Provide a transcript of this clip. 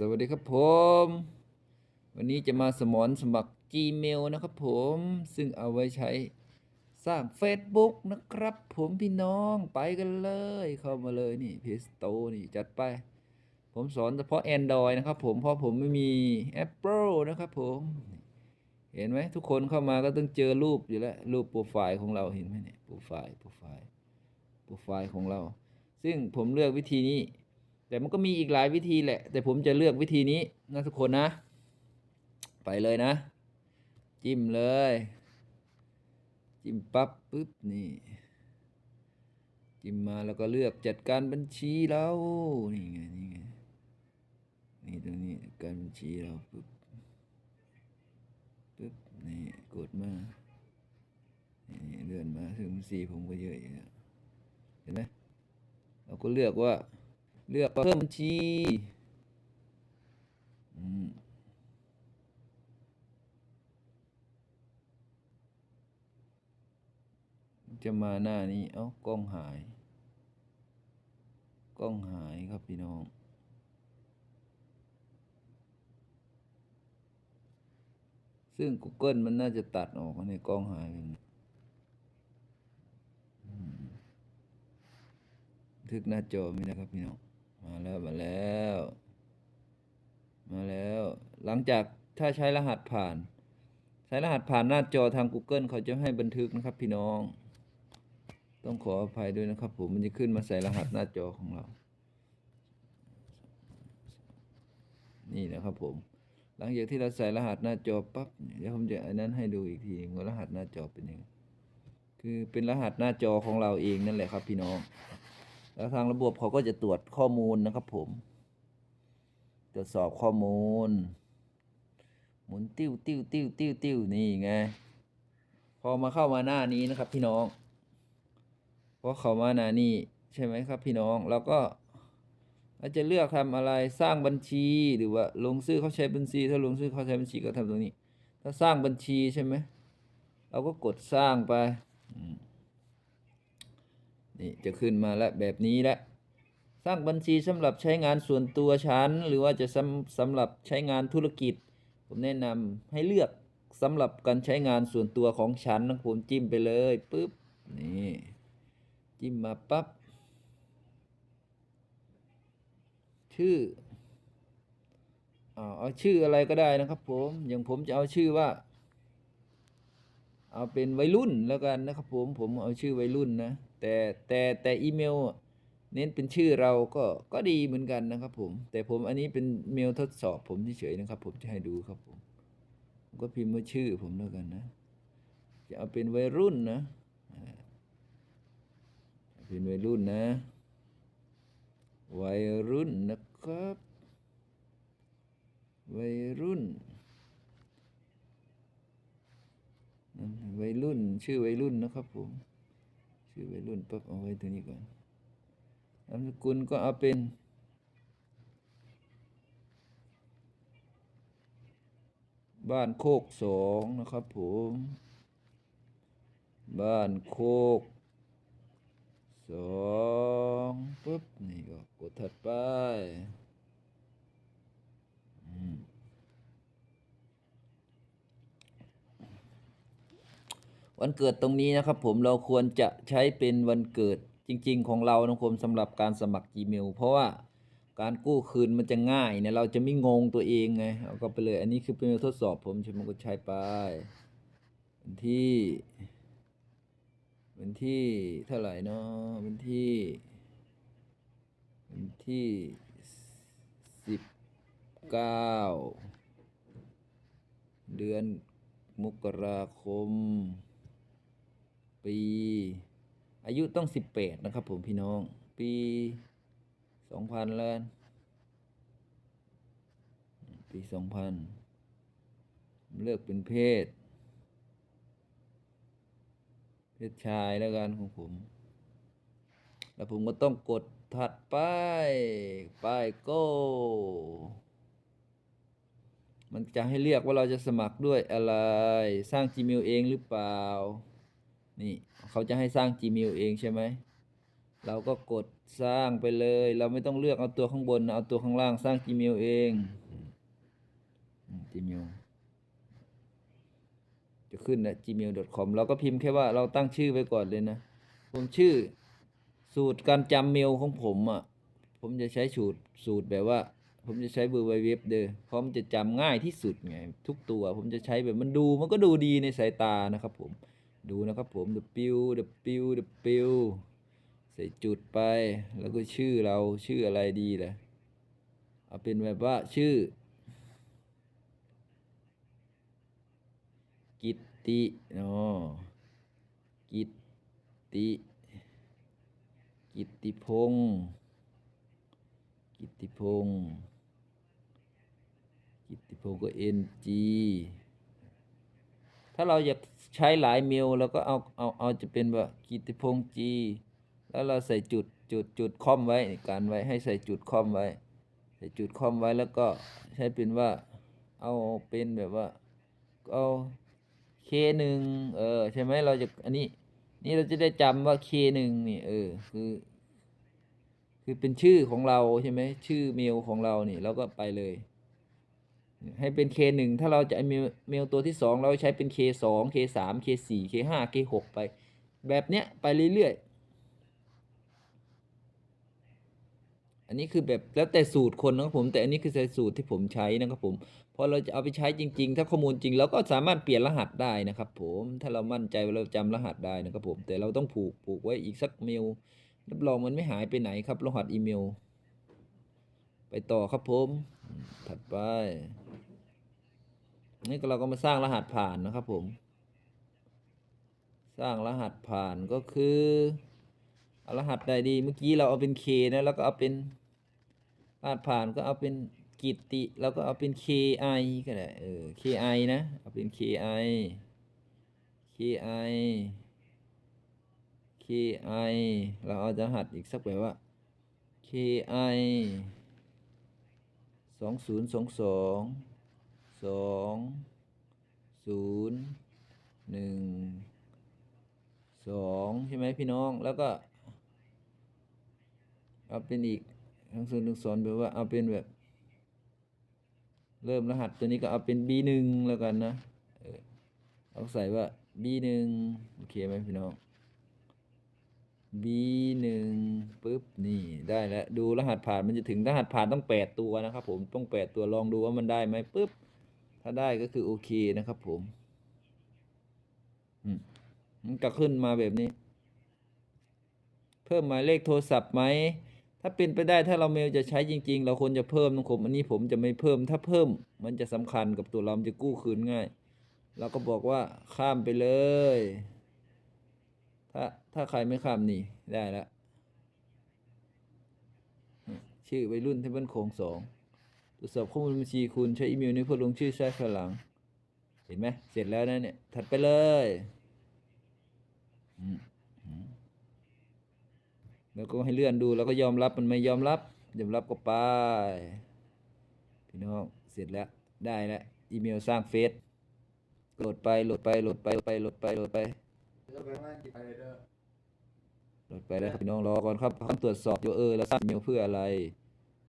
สวัสดีครับผม วันนี้จะมาสมอนสมัคร Gmail นะครับผม ซึ่งเอาไว้ใช้สร้าง Facebook นะครับ ผมพี่น้องไปกันเลย เข้ามาเลยนี่เพจโตนี่จัดไป ผมสอนเฉพาะ Android นะครับผมเพราะผมไม่มี Apple นะครับผม เห็นไหมทุกคนเข้ามาก็ต้องเจอรูปอยู่แล้ว รูปโปรไฟล์ของเราเห็นไหมเนี่ยโปรไฟล์โปรไฟล์โปรไฟล์ของเรา ซึ่งผมเลือกวิธีนี้ แต่มันก็มีอีกหลายวิธีแหละ แต่ผมจะเลือกวิธีนี้นะทุกคนนะ ไปเลยนะ จิ้มเลย จิ้มปั๊บปุ๊บนี่ จิ้มมาแล้วก็เลือกจัดการบัญชีเรานี่ไงนี่ไงนี่ตรงนี้การบัญชีเราปุ๊บปุ๊บนี่กดมานี่เลื่อนมาถึงบัญชีผมก็เยอะอยู่แล้วเห็นไหมเราก็เลือกว่า เลือกเพิ่มบัญชีจะมาหน้านี้ เอ้ากล้องหาย กล้องหายครับพี่น้อง ซึ่ง Google มันน่าจะตัดออกในกล้องหายไปอืมบันทึกหน้าจอม่ได้ครับพี่น้อง มาแล้วมาแล้ว มาแล้ว หลังจากถ้าใช้รหัสผ่าน ใช้รหัสผ่านหน้าจอทาง Google เขาจะให้บันทึกนะครับพี่น้อง ต้องขออภัยด้วยนะครับ ผมมันจะขึ้นมาใส่รหัสหน้าจอของเรา นี่นะครับผม หลังจากที่เราใส่รหัสหน้าจอปั๊บเนี่ยเดี๋ยวผมจะอันนั้นให้ดูอีกทีว่ารหัสหน้าจอเป็นยังไงคือเป็นรหัสหน้าจอของเราเองนั่นแหละครับพี่น้อง แล้วทางระบบเขาก็จะตรวจข้อมูลนะครับผม ตรวจสอบข้อมูล หมุนติ้วติ้วติ้วติ้วติ้วนี่ไง พอมาเข้ามาหน้านี้นะครับพี่น้อง พอเข้ามาหน้านี้ใช่ไหมครับพี่น้อง แล้วก็เราจะเลือกทำอะไร สร้างบัญชี หรือว่าลงชื่อเขาใช้บัญชี ถ้าลงชื่อเขาใช้บัญชีก็ทำตรงนี้ ถ้าสร้างบัญชีใช่ไหม เราก็กดสร้างไป อืม นี่จะขึ้นมาแล้วแบบนี้แล้วสร้างบัญชีสำหรับใช้งานส่วนตัวฉัน หรือว่าจะสำสำหรับใช้งานธุรกิจ ผมแนะนำให้เลือกสำหรับการใช้งานส่วนตัวของฉันนะผมจิ้มไปเลยปุ๊บนี่จิ้มมาปั๊บชื่อเอาชื่ออะไรก็ได้นะครับผมอย่างผมจะเอาชื่อว่า เอาเป็นวัยรุ่นแล้วกันนะครับผมผมเอาชื่อวัยรุ่นนะแต่แต่แต่อีเมล เน้นเป็นชื่อเราก็ก็ดีเหมือนกันนะครับผม แต่ผมอันนี้เป็นเมลทดสอบผมเฉยๆนะครับ ผมจะให้ดูครับผมผมก็พิมพ์ว่าชื่อผมแล้วกันนะจะเอาเป็นวัยรุ่นนะอ่าเป็นวัยรุ่นนะ วัยรุ่นนะครับ วัยรุ่น นั่น วัยรุ่น ชื่อวัยรุ่นนะครับผม ชื่อวัยรุ่นปั๊บเอาไว้ตรงนี้ก่อนนามสกุลก็เอาเป็นบ้านโคกสองนะครับผม บ้านโคกสองปุ๊บ นี่ก็กดถัดไป วันเกิดตรงนี้นะครับ ผมเราควรจะใช้เป็นวันเกิดจริง ๆ ของเรานะผมสำหรับการสมัคร Gmail เพราะว่าการกู้คืนมันจะง่ายเนี่ยเราจะไม่งงตัวเองไงเอาก็ไปเลยอันนี้คือเป็นทดสอบผมใช่ไหมก็ใช้ไปวันที่วันที่เท่าไหร่เนาะวันที่วันที่สิบเก้าเดือนมกราคม ปี อายุต้องสิบแปดนะครับผมพี่น้อง ปีสองพันแล้วกันปีสองพันเลือกเป็นเพศ เพศชายแล้วกันของผม แล้วผมก็ต้องกดถัดไป ไปโก้มันจะให้เรียกว่าเราจะสมัครด้วยอะไร สร้าง Gmail เองหรือเปล่า นี่เขาจะให้สร้าง Gmail เองใช่ไหม เราก็กดสร้างไปเลย เราไม่ต้องเลือกเอาตัวข้างบน เอาตัวข้างล่างสร้าง Gmail เองอืม Gmail จะขึ้นนะ gmail.com เราก็พิมพ์แค่ว่าเราตั้งชื่อไว้ก่อนเลยนะ ผมชื่อ สูตรการจำเมลของผมอะ ผมจะใช้สูตรสูตรแบบว่า ผมจะใช้เบอร์ไวเว็บเด้อเพราะมันจะจำง่ายที่สุดไง ทุกตัว ผมจะใช้แบบมันดูมันก็ดูดีในสายตานะครับผม ดูนะครับผม w w w ใส่จุดไปแล้วก็ชื่อเราชื่ออะไรดีล่ะเอาเป็นแบบว่าชื่อ กิตติเนาะกิตติ กิตติพงศ์กิตติพงศ์กิตติพงศ์ก็ NG ถ้าเราอยากใช้หลายเมลเราก็เอาเอาเอาจะเป็นว่ากิติพงศ์ G แล้วเราใส่จุดจุดจุดคอมไว้การไว้ให้ใส่จุดคอมไว้ ใส่จุดคอมไว้แล้วก็ใช้เป็นว่าเอาเป็นแบบว่าเอา K หนึ่งเออใช่ไหมเราจะอันนี้ นี่เราจะได้จำว่า K หนึ่งนี่เออคือคือเป็นชื่อของเราใช่ไหมชื่อเมลของเรานี่เราก็ไปเลย ให้เป็น K หนึ่งถ้าเราจะเอาเมลเมลตัวที่สองเราใช้เป็น K สอง K สาม K สี่ K ห้า K หกไป แบบเนี้ยไปเรื่อยๆ อันนี้คือแบบแล้วแต่สูตรคนนะครับผม แต่อันนี้คือสูตรที่ผมใช้นะครับผมพอเราจะเอาไปใช้จริง ๆ ถ้าข้อมูลจริงเราก็สามารถเปลี่ยนรหัสได้นะครับผมถ้าเรามั่นใจว่าเราจำรหัสได้นะครับผม แต่เราต้องผูกผูกไว้อีกสักเมลรับรองมันไม่หายไปไหนครับรหัสอีเมล ไปต่อครับผม ถัดไป นี่เราก็มาสร้างรหัสผ่านนะครับผม สร้างรหัสผ่านก็คือเอารหัสใดดี เมื่อกี้เราเอาเป็น K นะแล้วก็เอาเป็นรหัสผ่านก็เอาเป็นกิตติแล้วก็เอาเป็น KI ก็ได้เออ KI นะเอาเป็น KI KI KI เราเอารหัสอีกสักแบบว่า KI สองศูนย์สองสอง สองศูนย์หนึ่งสองใช่ไหมพี่น้องแล้วก็ เอาเป็นอีกทั้งศูนย์ทั้งสองแบบว่าเอาเป็นแบบ เริ่มรหัสตัวนี้ก็เอาเป็น B หนึ่งแล้วกันนะเอาใส่ว่า B หนึ่งโอเคไหมพี่น้อง B หนึ่งปุ๊บนี่ได้แล้วดูรหัสผ่านมันจะถึงรหัสผ่านต้องแปดตัวนะครับผมต้องแปดตัวลองดูว่ามันได้ไหมปุ๊บ ถ้าได้ก็คือโอเคนะครับผมอืมมันก็ขึ้นมาแบบนี้ เพิ่มหมายเลขโทรศัพท์ไหม ถ้าเป็นไปได้ถ้าเราเมลจะใช้จริง ๆ เราควรจะเพิ่มนะครับผมอันนี้ผมจะไม่เพิ่ม ถ้าเพิ่มมันจะสำคัญกับตัวเราจะกู้คืนง่าย เราก็บอกว่าข้ามไปเลย ถ้าถ้าใครไม่ข้ามนี่ได้แล้วชื่อวัยรุ่นที่บ้านโคงสอง ตรวจสอบข้อมูลบัญชีคุณใช้อีเมลนี้เพื่อลงชื่อใช้ภายหลัง เห็นไหมเสร็จแล้วนะเนี่ย ถัดไปเลยแล้วก็ให้เลื่อนดูแล้วก็ยอมรับมันไม่ยอมรับ ยอมรับก็ไปพี่น้องเสร็จแล้วได้แล้วอีเมลสร้างเฟซโหลดไปโหลดไปโหลดไปโหลดไปโหลดไปโหลดไปโหลดไปแล้วพี่น้องรอก่อนครับเขาตรวจสอบอยู่เออแล้วสร้างอีเมลเพื่ออะไร